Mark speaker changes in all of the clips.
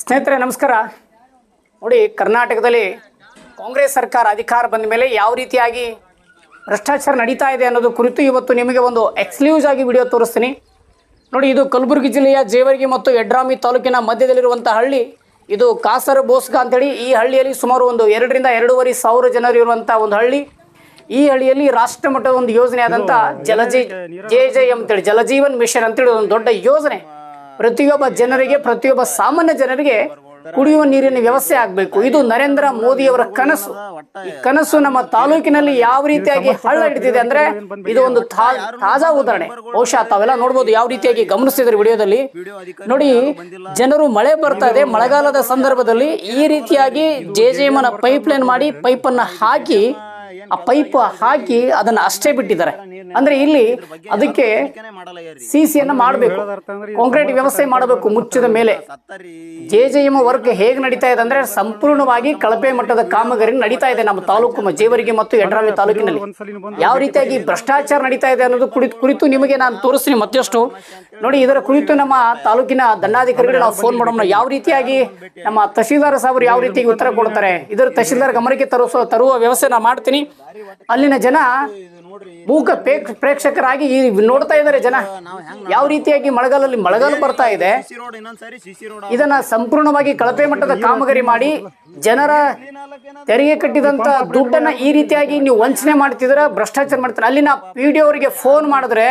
Speaker 1: ಸ್ನೇಹಿತರೆ ನಮಸ್ಕಾರ. ನೋಡಿ ಕರ್ನಾಟಕದಲ್ಲಿ ಕಾಂಗ್ರೆಸ್ ಸರ್ಕಾರ ಅಧಿಕಾರ ಬಂದ ಮೇಲೆ ಯಾವ ರೀತಿಯಾಗಿ ಭ್ರಷ್ಟಾಚಾರ ನಡೀತಾ ಇದೆ ಅನ್ನೋದು ಕುರಿತು ಇವತ್ತು ನಿಮಗೆ ಒಂದು ಎಕ್ಸ್ಕ್ಲೂಸ್ ಆಗಿ ವಿಡಿಯೋ ತೋರಿಸ್ತೀನಿ. ನೋಡಿ ಇದು ಕಲಬುರಗಿ ಜಿಲ್ಲೆಯ ಜೇವರ್ಗಿ ಮತ್ತು ಯಡ್ರಾಮಿ ತಾಲೂಕಿನ ಮಧ್ಯದಲ್ಲಿರುವಂಥ ಹಳ್ಳಿ. ಇದು ಕಾಸರ ಬೋಸ್ಗ ಅಂತೇಳಿ ಈ ಹಳ್ಳಿಯಲ್ಲಿ ಸುಮಾರು ಒಂದು ಎರಡರಿಂದ ಎರಡೂವರೆ ಸಾವಿರ ಜನರು ಇರುವಂಥ ಒಂದು ಹಳ್ಳಿ. ಈ ಹಳ್ಳಿಯಲ್ಲಿ ರಾಷ್ಟ್ರ ಮಟ್ಟದ ಒಂದು ಯೋಜನೆ ಆದಂಥ ಜಲಜೀ ಜೆ ಜೆ ಎಂ ಅಂತೇಳಿ ಜಲಜೀವನ್ ಮಿಷನ್ ಅಂತೇಳಿ ಒಂದು ದೊಡ್ಡ ಯೋಜನೆ ಪ್ರತಿಯೊಬ್ಬ ಜನರಿಗೆ, ಪ್ರತಿಯೊಬ್ಬ ಸಾಮಾನ್ಯ ಜನರಿಗೆ ಕುಡಿಯುವ ನೀರಿನ ವ್ಯವಸ್ಥೆ ಆಗಬೇಕು. ಇದು ನರೇಂದ್ರ ಮೋದಿಯವರ ಕನಸು. ಈ ಕನಸು ನಮ್ಮ ತಾಲೂಕಿನಲ್ಲಿ ಯಾವ ರೀತಿಯಾಗಿ ಹಳ್ಳ ಹಿಡಿದಿದೆ ಅಂದ್ರೆ ಇದು ಒಂದು ತಾಜಾ ಉದಾಹರಣೆ. ಬಹುಶಃ ತಾವೆಲ್ಲ ನೋಡ್ಬೋದು ಯಾವ ರೀತಿಯಾಗಿ ಗಮನಿಸಿದ್ರೆ ವಿಡಿಯೋದಲ್ಲಿ. ನೋಡಿ, ಜನರು ಮಳೆ ಬರ್ತಾ ಇದೆ. ಮಳೆಗಾಲದ ಸಂದರ್ಭದಲ್ಲಿ ಈ ರೀತಿಯಾಗಿ ಜೆ ಜೆ ಪೈಪ್ ಲೈನ್ ಮಾಡಿ ಪೈಪನ್ನು ಹಾಕಿ ಆ ಪೈಪ್ ಹಾಕಿ ಅದನ್ನ ಅಷ್ಟೇ ಬಿಟ್ಟಿದ್ದಾರೆ. ಅಂದ್ರೆ ಇಲ್ಲಿ ಅದಕ್ಕೆ ಸಿಸಿಯನ್ನ ಮಾಡಬೇಕು. ಕಾಂಕ್ರೀಟ್ ವ್ಯವಸ್ಥೆ ಮಾಡಬೇಕು ಮುಚ್ಚಿದ ಮೇಲೆ. ಜೆ ಜೆ ಎಂ ವರ್ಕ್ ಹೇಗೆ ನಡೀತಾ ಇದೆ ಅಂದ್ರೆ ಸಂಪೂರ್ಣವಾಗಿ ಕಳಪೆ ಮಟ್ಟದ ಕಾಮಗಾರಿ ನಡೀತಾ ಇದೆ ನಮ್ಮ ತಾಲೂಕು ಜೇವರಿಗೆ ಮತ್ತು ಯಡ್ರಾಮಿ ತಾಲೂಕಿನಲ್ಲಿ. ಯಾವ ರೀತಿಯಾಗಿ ಭ್ರಷ್ಟಾಚಾರ ನಡೀತಾ ಇದೆ ಅನ್ನೋದು ಕುರಿತು ಕುರಿತು ನಿಮಗೆ ನಾನು ತೋರಿಸ್ತೀನಿ ಮತ್ತಷ್ಟು. ನೋಡಿ, ಇದರ ಕುರಿತು ನಮ್ಮ ತಾಲೂಕಿನ ದಂಡಾಧಿಕಾರಿಗಳು ನಾವು ಫೋನ್ ಮಾಡೋಣ. ಯಾವ ರೀತಿಯಾಗಿ ನಮ್ಮ ತಹಶೀಲ್ದಾರ್ ಸಾಹೇಬರು ಯಾವ ರೀತಿಯಾಗಿ ಉತ್ತರ ಕೊಡ್ತಾರೆ? ಇದರ ತಹಶೀಲ್ದಾರ್ ಗಮನಕ್ಕೆ ತರಿಸೋ ತರುವ ವ್ಯವಸ್ಥೆ ನಾನು ಮಾಡ್ತೀನಿ. ಅಲ್ಲಿನ ಜನ ಮೂಕ ಪ್ರೇಕ್ಷ- ಪ್ರೇಕ್ಷಕರಾಗಿ ಈ ನೋಡ್ತಾ ಇದ್ದಾರೆ ಜನ. ಯಾವ ರೀತಿಯಾಗಿ ಮಳೆಗಾಲದಲ್ಲಿ ಮಳೆಗಾಲ ಬರ್ತಾ ಇದೆ ಇದನ್ನ ಸಂಪೂರ್ಣವಾಗಿ ಕಳಪೆ ಮಟ್ಟದ ಕಾಮಗಾರಿ ಮಾಡಿ ಜನರ ತೆರಿಗೆ ಕಟ್ಟಿದಂತ ದುಡ್ಡನ್ನ ಈ ರೀತಿಯಾಗಿ ನೀವು ವಂಚನೆ ಮಾಡ್ತಿದ್ರ ಭ್ರಷ್ಟಾಚಾರ ಮಾಡ್ತಾರೆ? ಅಲ್ಲಿನ ಪಿ ಡಿ ಅವರಿಗೆ ಫೋನ್ ಮಾಡಿದ್ರೆ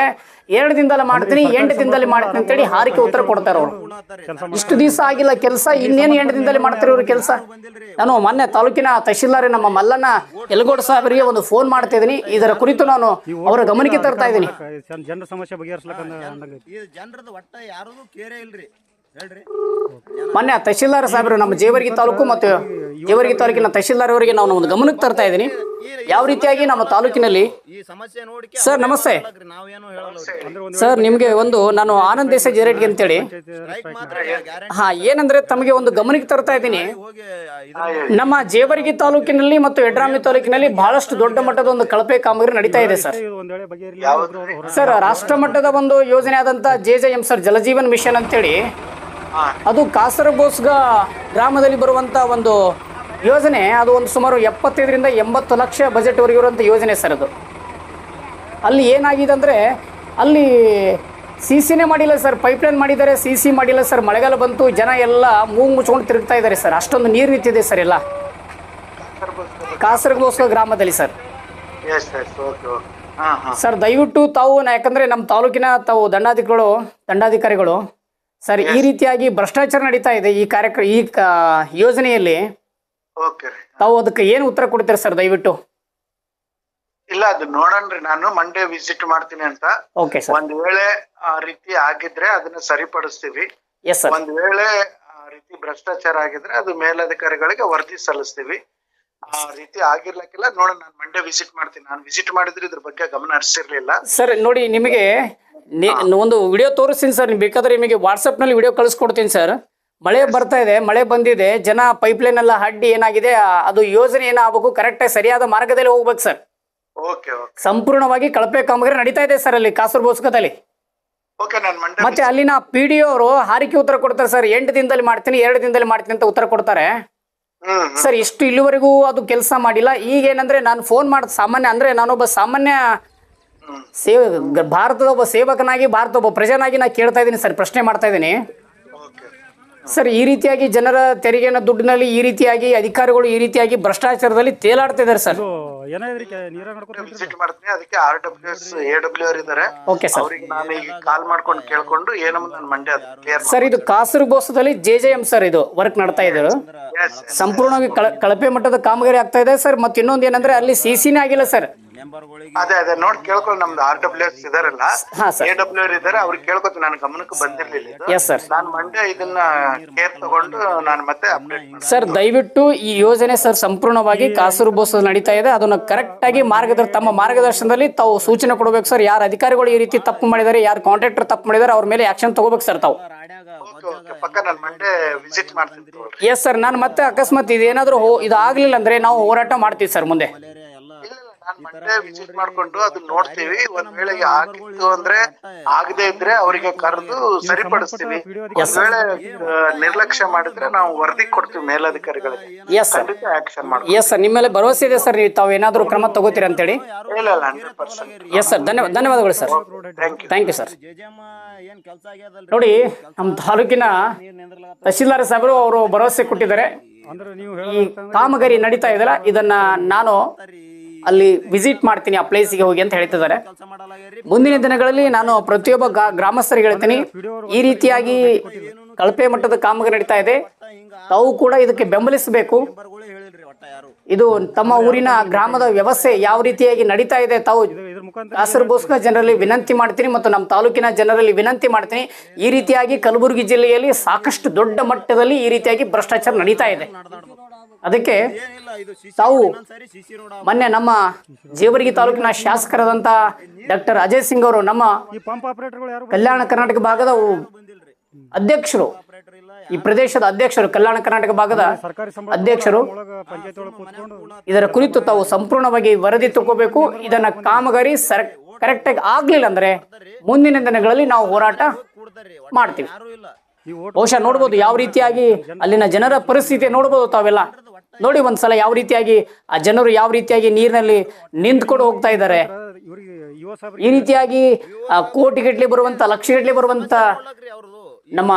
Speaker 1: ಎರಡು ದಿನದಲ್ಲಿ ಮಾಡ್ತೀನಿ ಎಂಟು ದಿನದಲ್ಲಿ ಮಾಡ್ತೀನಿ ಅಂತೇಳಿ ಹಾರಿಕೆ ಉತ್ತರ ಕೊಡ್ತಾರೆ ಅವರು. ಇಷ್ಟು ದಿವಸ ಆಗಿಲ್ಲ ಕೆಲಸ ಇನ್ನೇನು ಎಂಟು ದಿನದಲ್ಲಿ ಮಾಡ್ತಾರೆ ಇವರು ಕೆಲಸ? ನಾನು ಮೊನ್ನೆ ತಾಲೂಕಿನ ತಹಶೀಲ್ದಾರ್ ನಮ್ಮ ಮಲ್ಲಣ್ಣ ಯಲಗೋಡ್ ಸಾಹೇಬರಿಗೆ ಒಂದು ಫೋನ್ ಮಾಡ್ತಾ ಇದ್ದೀನಿ. ಇದರ ಕುರಿತು ನಾನು ಅವರ ಗಮನಕ್ಕೆ ತರ್ತಾ ಇದ್ದೀನಿ.
Speaker 2: ಜನರ ಸಮಸ್ಯೆ
Speaker 3: ಜನರದ ಒಟ್ಟ ಯಾರು ಕೇರೇ ಇಲ್ರಿ.
Speaker 1: ಮೊನ್ನೆ ತಹಶೀಲ್ದಾರ್ ಸಾಹೇಬರು ನಮ್ಮ ಜೇವರ್ಗಿ ತಾಲೂಕು ಮತ್ತು ಜೇವರ್ಗಿ ತಾಲೂಕಿನ ತಹಶೀಲ್ದಾರ್ ಅವರಿಗೆ ನಾವು ಒಂದು ಗಮನಕ್ಕೆ ತರ್ತಾ ಇದ್ದೀನಿ. ಯಾವ ರೀತಿಯಾಗಿ ನಮ್ಮ ತಾಲೂಕಿನಲ್ಲಿ
Speaker 3: ಈ ಸಮಸ್ಯೆ ನೋಡಿ
Speaker 1: ಸರ್ ನಮಸ್ತೆ. ಸರ್ ನಿಮಗೆ ಒಂದು ನಾನು ಆನಂದ್ ದೇಸಾಯಿ ಜೇರೆಡ್ಗೆ ಅಂತೇಳಿ ಹಾ ಏನಂದ್ರೆ ತಮಗೆ ಒಂದು ಗಮನಕ್ಕೆ ತರ್ತಾ ಇದ್ದೀನಿ. ನಮ್ಮ ಜೇವರ್ಗಿ ತಾಲೂಕಿನಲ್ಲಿ ಮತ್ತು ಯಡ್ರಾಮಿ ತಾಲೂಕಿನಲ್ಲಿ ಬಹಳಷ್ಟು ದೊಡ್ಡ ಮಟ್ಟದ ಒಂದು ಕಳಪೆ ಕಾಮಗಾರಿ ನಡೀತಾ ಇದೆ ಸರ್. ಸರ್ ರಾಷ್ಟ್ರ ಮಟ್ಟದ ಒಂದು ಯೋಜನೆ ಆದಂತ J J M sir Jal Jeevan mission ಅಂತೇಳಿ ಅದು ಕಾಸರಗೋಸ್ಗ ಗ್ರಾಮದಲ್ಲಿ ಬರುವಂತ ಒಂದು ಯೋಜನೆ. ಅದು ಒಂದು ಸುಮಾರು ಎಪ್ಪತ್ತೈದರಿಂದ ಎಂಬತ್ತು ಲಕ್ಷ ಬಜೆಟ್ವರೆಗೆ ಇರುವಂಥ ಯೋಜನೆ ಸರ್ ಅದು. ಅಲ್ಲಿ ಏನಾಗಿದೆ ಅಂದರೆ ಅಲ್ಲಿ ಸಿ ಸಿನೇ ಮಾಡಿಲ್ಲ ಸರ್ ಪೈಪ್ಲೈನ್ ಮಾಡಿದ್ದಾರೆ ಸಿ ಸಿ ಮಾಡಿಲ್ಲ ಸರ್ ಮಳೆಗಾಲ ಬಂತು ಜನ ಎಲ್ಲ ಮೂಗು ಮುಚ್ಕೊಂಡು ತಿರುಗ್ತಾ ಇದ್ದಾರೆ ಸರ್ ಅಷ್ಟೊಂದು ನೀರು ನಿಂತಿದೆ ಸರ್ ಎಲ್ಲ. ಕಾಸರಗೋಸ್ಗ ಗ್ರಾಮದಲ್ಲಿ ಸರ್. ಸರ್ ದಯವಿಟ್ಟು ತಾವು ನಾ- ಯಾಕಂದ್ರೆ ನಮ್ಮ ತಾಲೂಕಿನ ತಾವು ದಂಡಾಧಿಕಾರಿಗಳು ದಂಡಾಧಿಕಾರಿಗಳು ಸರ್ ಈ ರೀತಿಯಾಗಿ ಭ್ರಷ್ಟಾಚಾರ ನಡೀತಾ ಇದೆ ಈ ಕಾರ್ಯಕ್ರಮ ಈ ಯೋಜನೆಯಲ್ಲಿ ತಾವು ಅದಕ್ಕೆ ಏನು ಉತ್ತರ ಕೊಡ್ತೀರಾ ಸರ್ ದಯವಿಟ್ಟು?
Speaker 4: ಇಲ್ಲ ಅದು ನೋಡಣ್ರಿ ನಾನು ಮಂಡೇ ವಿಸಿಟ್ ಮಾಡ್ತೀನಿ ಅಂತ. ಒಂದ್ ವೇಳೆ ಆ ರೀತಿ ಆಗಿದ್ರೆ ಅದನ್ನ ಸರಿಪಡಿಸ್ತೀವಿ. ಒಂದ್ ವೇಳೆ ಆ ರೀತಿ ಭ್ರಷ್ಟಾಚಾರ ಆಗಿದ್ರೆ ಅದು ಮೇಲಧಿಕಾರಿಗಳಿಗೆ ವರದಿ ಸಲ್ಲಿಸ್ತೀವಿ. ಆ ರೀತಿ ಆಗಿರ್ಲಕ್ಕಿಲ್ಲ ನೋಡೋಣ. ನಾನು ಮಂಡೇ ವಿಸಿಟ್ ಮಾಡ್ತೀನಿ. ನಾನು ವಿಸಿಟ್ ಮಾಡಿದ್ರೆ ಇದ್ರ ಬಗ್ಗೆ ಗಮನ ಹರಿಸಿರ್ಲಿಲ್ಲ.
Speaker 1: ಸರ್ ನೋಡಿ ನಿಮಗೆ ನಿ- ಒಂದು ವಿಡಿಯೋ ತೋರಿಸ್ತೀನಿ ಸರ್ ನೀವು ಬೇಕಾದ್ರೆ ನಿಮಗೆ ವಾಟ್ಸಪ್ನಲ್ಲಿ ವಿಡಿಯೋ ಕಳಿಸ್ಕೊಡ್ತೀನಿ ಸರ್ ಮಳೆ ಬರ್ತಾ ಇದೆ ಮಳೆ ಬಂದಿದೆ ಜನ ಪೈಪ್ಲೈನ್ ಎಲ್ಲ ಅಡ್ಡಿ ಏನಾಗಿದೆ ಅದು ಯೋಜನೆ ಏನಾಗಬೇಕು ಕರೆಕ್ಟಾಗಿ ಸರಿಯಾದ ಮಾರ್ಗದಲ್ಲಿ ಹೋಗ್ಬೇಕು ಸರ್ ಸಂಪೂರ್ಣವಾಗಿ ಕಳಪೆ ಕಾಮಗಾರಿ ನಡೀತಾ ಇದೆ ಸರ್ ಅಲ್ಲಿ ಕಾಸರಗೋಸ್ಕದಲ್ಲಿ ಮತ್ತೆ ಅಲ್ಲಿನ ಪಿ ಡಿ ಅವರು ಹಾರಿಕೆ ಉತ್ತರ ಕೊಡ್ತಾರೆ ಸರ್ ಎಂಟು ದಿನದಲ್ಲಿ ಮಾಡ್ತೀನಿ ಎರಡು ದಿನದಲ್ಲಿ ಮಾಡ್ತೀನಿ ಅಂತ ಉತ್ತರ ಕೊಡ್ತಾರೆ. ಸರ್ ಇಷ್ಟು ಇಲ್ಲಿವರೆಗೂ ಅದು ಕೆಲಸ ಮಾಡಿಲ್ಲ. ಈಗ ಏನಂದ್ರೆ ನಾನು ಫೋನ್ ಮಾಡ್ ಸಾಮಾನ್ಯ ಅಂದ್ರೆ ನಾನೊಬ್ಬ ಸಾಮಾನ್ಯ ಸೇವ ಭಾರತದ ಒಬ್ಬ ಸೇವಕನಾಗಿ ಭಾರತ ಒಬ್ಬ ಪ್ರಜೆನಾಗಿ ನಾ ಕೇಳ್ತಾ ಇದ್ದೀನಿ ಸರ್ ಪ್ರಶ್ನೆ ಮಾಡ್ತಾ ಇದ್ದೀನಿ.
Speaker 4: ಓಕೆ.
Speaker 1: ಸರ್ ಈ ರೀತಿಯಾಗಿ ಜನರ ತೆರಿಗೆನ ದುಡ್ಡಿನಲ್ಲಿ ಈ ರೀತಿಯಾಗಿ ಅಧಿಕಾರಿಗಳು ಈ ರೀತಿಯಾಗಿ ಭ್ರಷ್ಟಾಚಾರದಲ್ಲಿ ತೇಲಾಡ್ತಾ ಇದ್ದಾರೆ ಸರ್.
Speaker 2: ಇದು ಏನಾದ್ರಿ ನೀರ ನಡ್ಕೊತ
Speaker 4: ವಿಸಿಟ್ ಮಾಡ್ತೀನಿ ಅದಕ್ಕೆ R W S A W R ಇದಾರೆ
Speaker 1: ಓಕೆ ಸರ್.
Speaker 4: ಅವ್ರಿಗೆ ನಾನು ಈಗ ಕಾಲ್ ಮಾಡ್ಕೊಂಡು ಕೇಳ್ಕೊಂಡು ಏನೋ ನಾನು ಮಂಡ್ಯ ಕ್ಲಿಯರ್
Speaker 1: ಸರ್ ಇದು ಕಾಸರಗೋಸದಲ್ಲಿ ಜೆ ಜೆ ಎಂ ಸರ್ ಇದು ವರ್ಕ್ ನಡ್ತಾ ಇದ್ರು ಸಂಪೂರ್ಣವಾಗಿ ಕಳಪೆ ಮಟ್ಟದ ಕಾಮಗಾರಿ ಆಗ್ತಾ ಇದೆ ಸರ್ ಮತ್ತೆ ಇನ್ನೊಂದು ಏನಂದ್ರೆ ಅಲ್ಲಿ ಸಿಸಿನೇ ಆಗಿಲ್ಲ ಸರ್.
Speaker 4: ಅದೇ ಅದೇ ನೋಡಿ ಕೇಳ್ಕೊಳ್ಳಿ ನಮ್ದು ಆರ್ ಡಬ್ಲ್ಯೂ ಎಸ್ ಇದಾರಲ್ಲ ಎ ಡಬ್ಲ್ಯೂ ಆರ್ ಇದಾರೆ ಅವ್ರಿಗೆ ಕೇಳ್ಕೊತೀನಿ ನನ್ನ ಗಮನಕ್ಕೆ ಬಂದಿರ್ಲಿಲ್ಲ
Speaker 1: ಎಸ್ ಸರ್
Speaker 4: ನಾನು ಮಂಡ್ಯ ಇದನ್ನ ಕೇರ್ ತಗೊಂಡು ನಾನು ಮತ್ತೆ ಅಪ್ಡೇಟ್
Speaker 1: ಸರ್ ದಯವಿಟ್ಟು ಈ ಯೋಜನೆ ಸರ್ ಸಂಪೂರ್ಣವಾಗಿ ಕಾಸೂರು ಬೋಸ್ ನಡೀತಾ ಇದೆ. ಅದನ್ನು ಕರೆಕ್ಟ್ ಆಗಿ ಮಾರ್ಗದ ತಮ್ಮ ಮಾರ್ಗದರ್ಶನದಲ್ಲಿ ತಾವು ಸೂಚನೆ ಕೊಡಬೇಕು ಸರ್ ಯಾರು ಅಧಿಕಾರಿಗಳು ಈ ರೀತಿ ತಪ್ಪು ಮಾಡಿದ್ದಾರೆ ಯಾರು ಕಾಂಟ್ರಾಕ್ಟರ್ ತಪ್ಪು ಮಾಡಿದ್ದಾರೆ ಅವ್ರ ಮೇಲೆ ಆಕ್ಷನ್ ತಗೋಬೇಕು ಸರ್ ತಾವು.
Speaker 4: ನಾನು
Speaker 1: ಎಸ್ ಸರ್ ನಾನು ಮತ್ತೆ ಅಕಸ್ಮಾತ್ ಇದೇನಾದ್ರೂ ಇದು ಆಗ್ಲಿಲ್ಲ ಅಂದ್ರೆ ನಾವು ಹೋರಾಟ ಮಾಡ್ತೀವಿ ಸರ್ ಮುಂದೆ.
Speaker 4: ಮಂಡೇ ವಿಸಿಟ್ ಮಾಡ್ಕೊಂಡು ಅದನ್ನ ನೋಡ್ತೀವಿ. ಒಂದ್ ವೇಳೆ ಆಗಿತ್ತು ಅಂದ್ರೆ ಆಗದೆ ಇದ್ರೆ ಅವರಿಗೆ ಕರೆದು ಸರಿಪಡಿಸ್ತೀವಿ. ಒಂದ್ ವೇಳೆ ನಿರ್ಲಕ್ಷ್ಯ ಮಾಡಿದ್ರೆ ನಾವು ವರದಿ ಕೊಡ್ತೀವಿ ಮೇಲಧಿಕಾರಿಗಳಿಗೆ.
Speaker 1: ಎಸ್ ಸರ್
Speaker 4: ಖಂಡಿತ ಆಕ್ಷನ್ ಮಾಡ್ತೀವಿ.
Speaker 1: ಎಸ್ ಸರ್ ನಿಮ್ಮ ಮೇಲೆ ಭರವಸೆ ಇದೆ ಸರ್ ನೀವು ತಾವು ಏನಾದರೂ ಕ್ರಮ ತಗೋತೀರಿ ಅಂತೇಳಿ
Speaker 4: ಇಲ್ಲ ಇಲ್ಲ ಹಂಡ್ರೆಡ್ ಪರ್ಸೆಂಟ್
Speaker 1: ಎಸ್ ಸರ್ ಧನ್ಯವಾದ ಧನ್ಯವಾದಗಳು sir
Speaker 4: thank you
Speaker 1: thank you sir ನೋಡಿ ನಮ್ಮ ತಾಲೂಕಿನ ತಹಶೀಲ್ದಾರ್ ಸಾಹೇಬರು ಅವರು ಭರವಸೆ ಕೊಟ್ಟಿದ್ದಾರೆ.
Speaker 2: ಅಂದ್ರೆ ನೀವು
Speaker 1: ಈ ಕಾಮಗಾರಿ ನಡೀತಾ ಇದೆಯಲ್ಲ ಇದನ್ನ ನಾನು ಅಲ್ಲಿ ವಿಸಿಟ್ ಮಾಡ್ತೀನಿ ಆ ಪ್ಲೇಸಿಗೆ ಹೋಗಿ ಅಂತ ಹೇಳ್ತಿದ್ದಾರೆ. ಮುಂದಿನ ದಿನಗಳಲ್ಲಿ ನಾನು ಪ್ರತಿಯೊಬ್ಬ ಗ್ರಾಮಸ್ಥರಿಗೆ ಹೇಳ್ತೀನಿ, ಈ ರೀತಿಯಾಗಿ ಕಳಪೆ ಮಟ್ಟದ ಕಾಮಗಾರಿ ನಡೀತಾ ಇದೆ. ತಾವು ಕೂಡ ಇದಕ್ಕೆ ಬೆಂಬಲಿಸಬೇಕು. ಇದು ತಮ್ಮ ಊರಿನ ಗ್ರಾಮದ ವ್ಯವಸ್ಥೆ ಯಾವ ರೀತಿಯಾಗಿ ನಡೀತಾ ಇದೆ ತಾವು ಕಾಸರಗೋಸ್ಕರ ಜನರಲ್ಲಿ ವಿನಂತಿ ಮಾಡ್ತೀನಿ ಮತ್ತು ನಮ್ಮ ತಾಲೂಕಿನ ಜನರಲ್ಲಿ ವಿನಂತಿ ಮಾಡ್ತೀನಿ. ಈ ರೀತಿಯಾಗಿ ಕಲಬುರಗಿ ಜಿಲ್ಲೆಯಲ್ಲಿ ಸಾಕಷ್ಟು ದೊಡ್ಡ ಮಟ್ಟದಲ್ಲಿ ಈ ರೀತಿಯಾಗಿ ಭ್ರಷ್ಟಾಚಾರ ನಡೀತಾ ಇದೆ. ಅದಕ್ಕೆ
Speaker 3: ಏನಿಲ್ಲ ಇದು ಸಿಸಿ
Speaker 1: ತಾವು
Speaker 3: ಸರಿ ಸಿಸಿ ರೋಡ್
Speaker 1: ಮೊನ್ನೆ ನಮ್ಮ ಜೇವರ್ಗಿ ತಾಲೂಕಿನ ಶಾಸಕರಾದಂಥ ಡಾಕ್ಟರ್ ಅಜಯ್ ಸಿಂಗ್ ಅವರು ನಮ್ಮ
Speaker 2: ಈ ಪಂಪ್ ಆಪರೇಟರ್ಗಳು ಯಾರು
Speaker 1: ಕಲ್ಯಾಣ ಕರ್ನಾಟಕ ಭಾಗದ ಅಧ್ಯಕ್ಷರು. ಈ ಪ್ರದೇಶದ ಅಧ್ಯಕ್ಷರು ಕಲ್ಯಾಣ ಕರ್ನಾಟಕ ಭಾಗದ ಅಧ್ಯಕ್ಷರು. ಇದರ ಕುರಿತು ತಾವು ಸಂಪೂರ್ಣವಾಗಿ ವರದಿ ತಗೋಬೇಕು. ಇದನ್ನ ಕಾಮಗಾರಿ ಸರ್ ಕರೆಕ್ಟಾಗಿ ಆಗ್ಲಿಲ್ಲ ಅಂದ್ರೆ ಮುಂದಿನ ದಿನಗಳಲ್ಲಿ ನಾವು ಹೋರಾಟ ಮಾಡ್ತೀವಿ. ಬಹುಶಃ ನೋಡ್ಬೋದು ಯಾವ ರೀತಿಯಾಗಿ ಅಲ್ಲಿನ ಜನರ ಪರಿಸ್ಥಿತಿ ನೋಡ್ಬೋದು ತಾವೆಲ್ಲ. ನೋಡಿ ಒಂದ್ಸಲ ಯಾವ ರೀತಿಯಾಗಿ ಆ ಜನರು ಯಾವ ರೀತಿಯಾಗಿ ನೀರಿನಲ್ಲಿ ನಿಂತ್ಕೊಂಡು ಹೋಗ್ತಾ ಇದ್ದಾರೆ. ಈ ರೀತಿಯಾಗಿ ಕೋಟಿ ಗಟ್ಲೆ ಬರುವಂತ, ಲಕ್ಷಗಟ್ಟಲೆ ಬರುವಂತ ನಮ್ಮ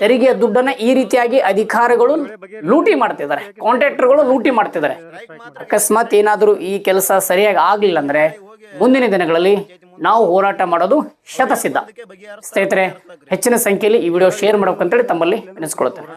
Speaker 1: ತೆರಿಗೆಯ ದುಡ್ಡನ್ನ ಈ ರೀತಿಯಾಗಿ ಅಧಿಕಾರಿಗಳು ಲೂಟಿ ಮಾಡ್ತಿದ್ದಾರೆ. ಕಾಂಟ್ರಾಕ್ಟರ್ಗಳು ಲೂಟಿ ಮಾಡ್ತಿದ್ದಾರೆ. ಅಕಸ್ಮಾತ್ ಏನಾದರೂ ಈ ಕೆಲಸ ಸರಿಯಾಗಿ ಆಗ್ಲಿಲ್ಲ ಅಂದ್ರೆ ಮುಂದಿನ ದಿನಗಳಲ್ಲಿ ನಾವು ಹೋರಾಟ ಮಾಡೋದು ಶತಸಿದ್ಧ. ಸ್ನೇಹಿತರೆ, ಹೆಚ್ಚಿನ ಸಂಖ್ಯೆಯಲ್ಲಿ ಈ ವಿಡಿಯೋ ಶೇರ್ ಮಾಡಬೇಕಂತೇಳಿ ತಮ್ಮಲ್ಲಿ ನೆನೆಸ್ಕೊಳುತ್ತೇನೆ